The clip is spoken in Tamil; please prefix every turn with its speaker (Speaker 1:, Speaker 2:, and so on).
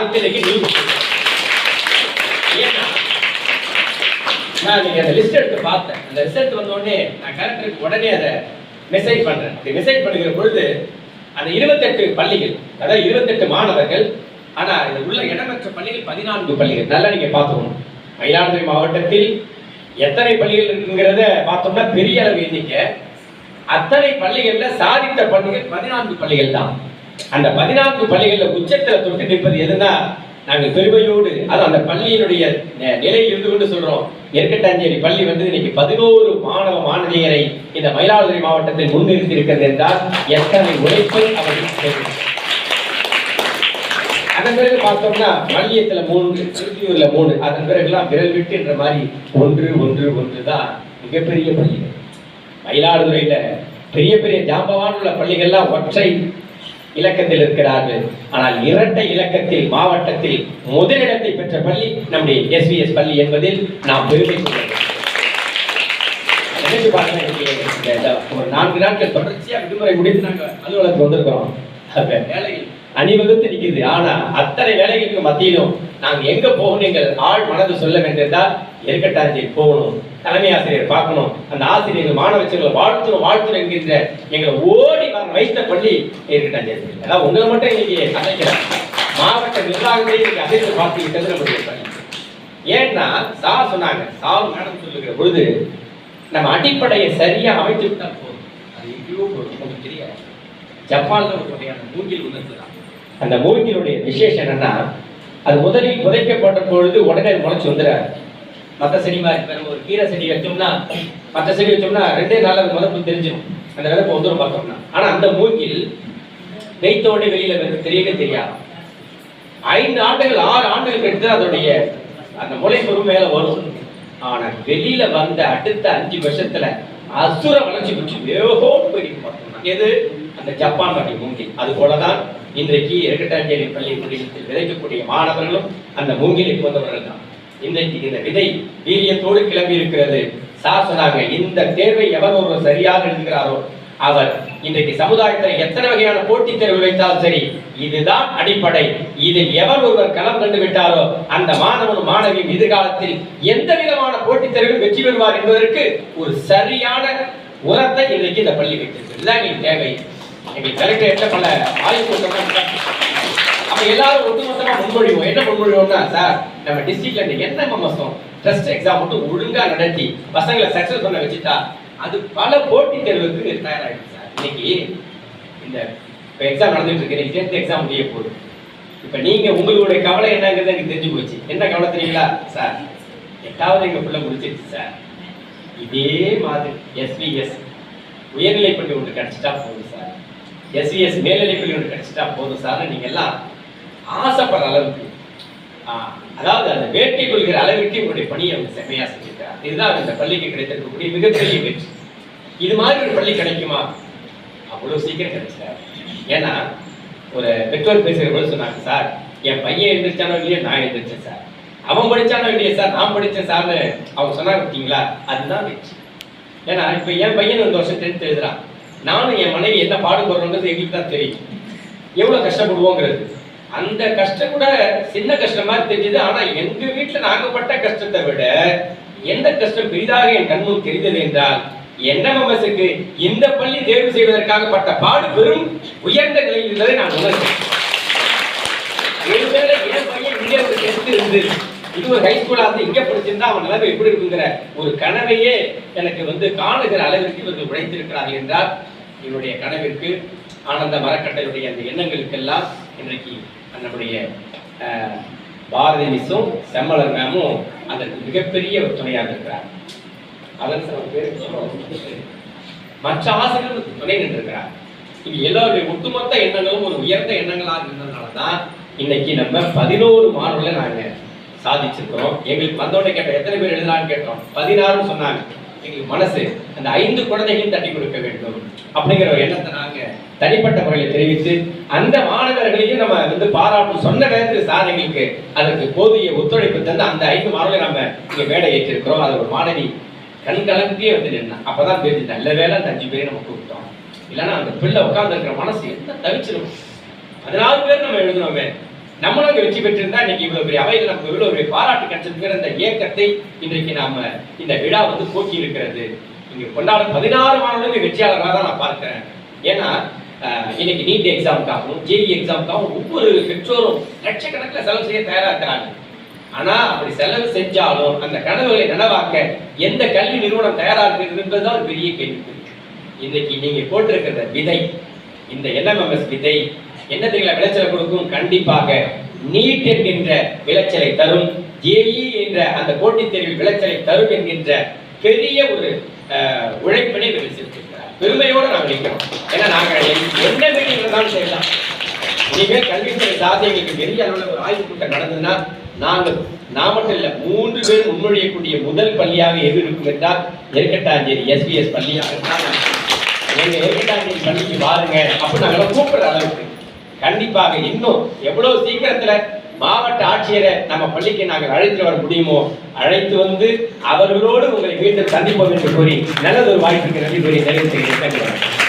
Speaker 1: வாழ்க்கைக்கு நீங்க ஏன்னா நான் நீங்க அந்த லிஸ்ட் எடுத்து பார்த்தேன். அந்த ரிசல்ட் வந்த உடனே நான் கலெக்டருக்கு உடனே அதை மெசேஜ் பண்றேன். அப்படி மெசேஜ் பண்ணுகிற பொழுது அந்த இருபத்தெட்டு பள்ளிகள் அதாவது இருபத்தெட்டு மாணவர்கள் ஆனா இது உள்ள இடமற்ற பள்ளிகள் பதினான்கு பள்ளிகள். நல்லா நீங்க பார்த்துக்கணும். மயிலாடுதுறை மாவட்டத்தில் எத்தனை பள்ளிகள் இருக்குங்கிறத பார்த்தோம்னா பெரிய அளவு எண்ணிக்கை. அத்தனை பள்ளிகள்ல சாதித்த பள்ளிகள் பதினான்கு பள்ளிகள் தான். அந்த பதினான்கு பள்ளிகள்ல உச்சத்துல தொட்டு நிற்பது எதுனா நாங்கள் பெருமையோடு அது அந்த பள்ளியினுடைய நிலையில் இருந்து கொண்டு சொல்றோம். எருக்கட்டாஞ்சேரி பள்ளி வந்து இன்னைக்கு பதினோரு மாணவ மாணவியரை இந்த மயிலாடுதுறை மாவட்டத்தில் முன்னிறுத்தி இருக்கிறது என்றால் எத்தனை உழைப்பை அவர்கள் அதன் பிறகு பார்த்தோம்னா மல்லியத்தில் மூன்று திருத்தியூர்ல மூணு அதன் பிறகுலாம் விரல் விட்டு என்ற மாதிரி ஒன்று ஒன்று ஒன்று தான் மிகப்பெரிய பள்ளிகள். மயிலாடுதுறையில பெரிய பெரிய ஜாம்பவான் உள்ள பள்ளிகள்லாம் ஒற்றை இலக்கத்தில் இருக்கிறார்கள். ஆனால் இரட்டை இலக்கத்தில் மாவட்டத்தில் முதலிடத்தை பெற்ற பள்ளி நம்முடைய எஸ்விஎஸ் பள்ளி என்பதில் நாம் பெருமை ஒரு நான்கு நாட்கள் தொடர்ச்சியா விடுமுறை முடித்து நாங்கள் அலுவலகத்துக்கு வந்திருக்கிறோம். அந்த வேலையில் அணிவகுத்து நிற்கிறது ஆனா அத்தனை வேலைகளுக்கு மத்தியிலும் நாங்கள் எங்க போகணும் எங்கள் ஆள் மனது சொல்ல வேண்டியதால் எருக்கட்டாஞ்சி போகணும். தலைமை ஆசிரியர் பார்க்கணும். அந்த ஆசிரியர்கள் மாணவர்களை வாழ்த்தணும் வாழ்த்தணும் என்கின்ற எங்களை ஓடி வைத்த பள்ளி எருக்கட்டாஞ்சி அதாவது உங்களை மட்டும் இன்னைக்கு அழைக்கிறேன் மாவட்ட நிர்வாகத்தை இன்னைக்கு அழைத்து பார்த்துக்கிட்டது விட்டது பள்ளி. ஏன்னா சார் சொன்னாங்க சார் மேடம் சொல்லுகிற பொழுது நம்ம அடிப்படையை சரியா அமைத்து விட்டால் போதும். அது எங்கேயோ போதும். உங்களுக்கு தெரியாது. ஜப்பான்ல ஒரு வகையான மூங்கில் உணர்த்துதான் அந்த மூங்கிலுடைய விசேஷம் என்னன்னா அது முதலில் புதைக்கப்பட்ட பொழுது உடனே முளைச்சு வந்துடாது. மற்ற செடி மாதிரி இப்போ நம்ம ஒரு கீரை செடி வச்சோம்னா மற்ற செடி வச்சோம்னா ரெண்டே நாள் அது முதல் தெரிஞ்சிடும் அந்த விதப்ப வந்துடும் பார்த்தோம்னா. ஆனால் அந்த மூங்கில் வைத்த உடனே வெளியில தெரியவே தெரியாது. ஐந்து ஆண்டுகள் ஆறு ஆண்டுகள் எடுத்து அதோடைய அந்த முளைப்பொருள் மேலே வரும். ஆனால் வெளியில வந்த அடுத்த அஞ்சு வருஷத்துல அசுர வளர்ச்சி பெற்று வேகோடு போயிருக்கு பார்த்தோம்னா. எது? அந்த ஜப்பான் வகை மூங்கில். அது போலதான் இன்றைக்கு இரக்கட்டாஞ்சேரி பள்ளி குடியத்தில் விதைக்கக்கூடிய மாணவர்களும் அந்த மூங்கிலுக்கு வந்தவர்கள் தான். இன்றைக்கு இந்த விதை வீரியத்தோடு கிளம்பி இருக்கிறது. சார் சொன்னாங்க இந்த தேர்வை எவர் ஒருவர் சரியாக எழுதுகிறாரோ? அவர் இன்றைக்கு சமுதாயத்தில் எத்தனை வகையான போட்டித் தேர்வு வைத்தாலும் சரி இதுதான் அடிப்படை. இதில் எவர் ஒருவர் களம் கண்டு விட்டாரோ அந்த மாணவன் மாணவியும் எதிர்காலத்தில் எந்த விதமான போட்டித் தேர்வில் வெற்றி பெறுவார் என்பதற்கு ஒரு சரியான உரத்தை இன்றைக்கு இந்த பள்ளி வைத்திருக்கு இதுதான் எங்களுக்கு தேவை. எங்களுக்கு கலெக்டரேட்ல பல ஆய்வு அப்ப எல்லாரும் ஒட்டுமொத்தமா முன்மொழிவோம். என்ன முன்மொழிவோம்னா சார் நம்ம டிஸ்ட்ரிக்ட்ல இந்த என்ன மமசம் டெஸ்ட் எக்ஸாம் மட்டும் ஒழுங்கா நடத்தி பசங்களை சக்சஸ் பண்ண வச்சுட்டா அது பல போட்டித் தேர்வுக்கு தயாராகிடும் சார். இன்னைக்கு இந்த இப்போ எக்ஸாம் நடந்துட்டு இருக்கு. டென்த் எக்ஸாம் முடிய போகுது. இப்போ நீங்க உங்களுடைய கவலை என்னங்கிறது எனக்கு தெரிஞ்சு போச்சு. என்ன கவலை தெரியுங்களா? சார் எட்டாவது எங்க பிள்ளை முடிச்சிருச்சு சார். இதே மாதிரி எஸ்விஎஸ் உயர்நிலைப்பள்ளி ஒன்று கிடைச்சிட்டா போதும் சார். எஸ்விஎஸ் மேல்நிலை பள்ளி ஒன்று கிடைச்சிட்டா போதும் சார் நீங்க எல்லாம் ஆசைப்படுற அளவுக்கு. அதாவது அந்த வேட்டை கொள்கிற அளவிற்கு உங்களுடைய பணியை அவங்க செம்மையா செஞ்சிருக்காங்க இதுதான் இந்த பள்ளிக்கு கிடைத்திருக்கக்கூடிய மிகப்பெரிய வெற்றி. இது மாதிரி ஒரு பள்ளி கிடைக்குமா? அவ்வளோ சீக்கிரம் கிடைச்சார் ஏன்னா ஒரு பெற்றோர் பேசுகிற போது சொன்னாங்க சார் என் பையன் எழுந்திரிச்சானோ இல்லையோ நான் எழுந்திரிச்சேன் சார். அவன் படித்தானோ இல்லையா சார் நான் படித்தேன் சார்னு அவங்க சொன்னாங்க பார்த்தீங்களா? அதுதான் வெற்றி. ஏன்னா இப்போ என் பையன் இந்த வருஷம் டென்த் எழுதுறான். நானும் என் மனைவி என்ன பாடுபடுறோங்கிறது எங்களுக்கு தான் தெரியும். எவ்வளோ கஷ்டப்படுவோங்கிறது. அந்த கஷ்டம் கூட சின்ன கஷ்டம் மாதிரி தெரிஞ்சது. ஆனா எங்க வீட்டுல நாங்க பட்ட கஷ்டத்தை விட எந்த கஷ்டம் பெரிதாக என் கண்முன் தெரிந்தது என்றால் என்ன என்எம்எஸ்க்கு இந்த பள்ளி தேர்வு செய்வதற்காக பட்ட பாடு பெரும் உயர்ந்த நிலையில் இருந்ததை நான் உணர்ந்தேன். ஒருவேளை என் பையன் இங்கே ஒரு டெஸ்ட் இருந்து இது ஒரு ஹை ஸ்கூலா இருந்து இங்க படிச்சிருந்தா அவன் நிலைமை எப்படி இருக்குங்கிற ஒரு கனவையே எனக்கு வந்து காணுகிற அளவிற்கு இவர்கள் உழைத்திருக்கிறார்கள் என்றால் இவருடைய கனவிற்கு ஆனந்த மரக்கட்டையுடைய அந்த எண்ணங்களுக்கெல்லாம் இன்றைக்கு நம்முடைய பாரதி மிஸ்ஸும் செம்மலர் மேமும் அதற்கு மிகப்பெரிய ஒரு துணையாக இருக்கிறார். அதன் சில பேர் மற்ற ஆசிரியர்கள் துணை நின்றிருக்கிறார். இது எல்லாருடைய ஒட்டுமொத்த எண்ணங்களும் ஒரு உயர்ந்த எண்ணங்களாக இருந்ததுனால தான் இன்னைக்கு நம்ம பதினோரு மாணவர்களை நாங்கள் சாதிச்சிருக்கிறோம். எங்களுக்கு வந்தோடனே கேட்டோம் எத்தனை பேர் எழுதலான்னு கேட்டோம். பதினாறுன்னு சொன்னாங்க. எங்களுக்கு மனசு அந்த ஐந்து குழந்தைகளையும் தட்டி கொடுக்க வேண்டும். அப்படிங்கிற ஒரு எண்ணத்தை நாங்க தனிப்பட்ட முறையில் தெரிவித்து அந்த மாணவர்களையும் நம்ம வந்து பாராட்டும் சொன்ன நேரத்தில் சார் எங்களுக்கு அதற்கு போதிய ஒத்துழைப்பு தந்து அந்த ஐந்து மாணவர்களை நம்ம இங்க மேடை ஏற்றிருக்கிறோம். அது ஒரு மாணவி கண் கலங்கியே வந்து நின்னா. அப்பதான் தெரிஞ்சு நல்ல வேலை அந்த அஞ்சு பேரை நம்ம கூப்பிட்டோம். இல்லைன்னா அந்த பிள்ளை உட்கார்ந்து இருக்கிற மனசு என்ன தவிச்சிடும் பதினாறு பேர் நம்ம எழுதுனோமே. நம்மளும் அங்க வெற்றி பெற்றிருந்தா இன்னைக்கு இவ்வளவு பெரிய அவையில் நமக்கு இவ்வளவு பெரிய பாராட்டு கிடைச்சிருக்கிற இந்த இயக்கத்தை இன்றைக்கு நாம இந்த விழா வந்து போக்கி இருக்கிறது. இங்க கொண்டாட பதினாறு மாணவர்களுக்கு வெற்றியாளராக தான் நான் பார்க்கிறேன். ஏன்னா இன்னைக்கு நீட் எக்ஸாமுக்காகவும் ஜேஇ எக்ஸாமுக்காகவும் ஒவ்வொரு பெற்றோரும் லட்சக்கணக்கில் செலவு செய்ய தயாராக இருக்கிறாங்க ஆனா அப்படி செலவு செஞ்சாலும் அந்த கனவுகளை நனவாக்க எந்த கல்வி நிறுவனம் தயாரா இருக்கிறது என்பதுதான் ஒரு பெரிய கேள்வி. இன்னைக்கு நீங்க போட்டிருக்கிற விதை இந்த என்எம்எம்எஸ் விதை என்ன தெரியல விளைச்சலை கொடுக்கும்? கண்டிப்பாக நீட் என்கின்ற விளைச்சலை தரும். ஜேஇ என்ற அந்த போட்டித் தேர்வில் விளைச்சலை தரும் என்கின்ற பெரிய ஒரு உழைப்பினை இவர் பெருமையோடு நாம் நினைக்கிறோம். ஏன்னா நாங்கள் என்ன மீட்டிங் இருந்தாலும் செய்யலாம். இனிமேல் கல்வித்துறை சார்ந்து எங்களுக்கு பெரிய அளவில் ஒரு ஆய்வு கூட்டம் நடந்ததுன்னா நாங்கள் நான் மட்டும் இல்ல மூன்று பேர் முன்மொழியக்கூடிய முதல் பள்ளியாக எது இருக்கும் என்றால் எருக்கட்டாஞ்சேரி எஸ்பிஎஸ் பள்ளியாக இருந்தால் நீங்கள் எருக்கட்டாஞ்சேரி பள்ளிக்கு வாருங்க அப்படின்னு நாங்களாம் கூப்பிடுற அளவுக்கு. கண்டிப்பாக இன்னும் எவ்வளவு சீக்கிரத்துல மாவட்ட ஆட்சியரை நம்ம பள்ளிக்கு நாங்கள் அழைத்து வர முடியுமோ அழைத்து வந்து அவர்களோடு உங்களை மீண்டும் சந்திப்போம் என்று கூறி நல்லதொரு வாய்ப்புக்கு நன்றி கூறி நிறைவு செய்கிறேன்.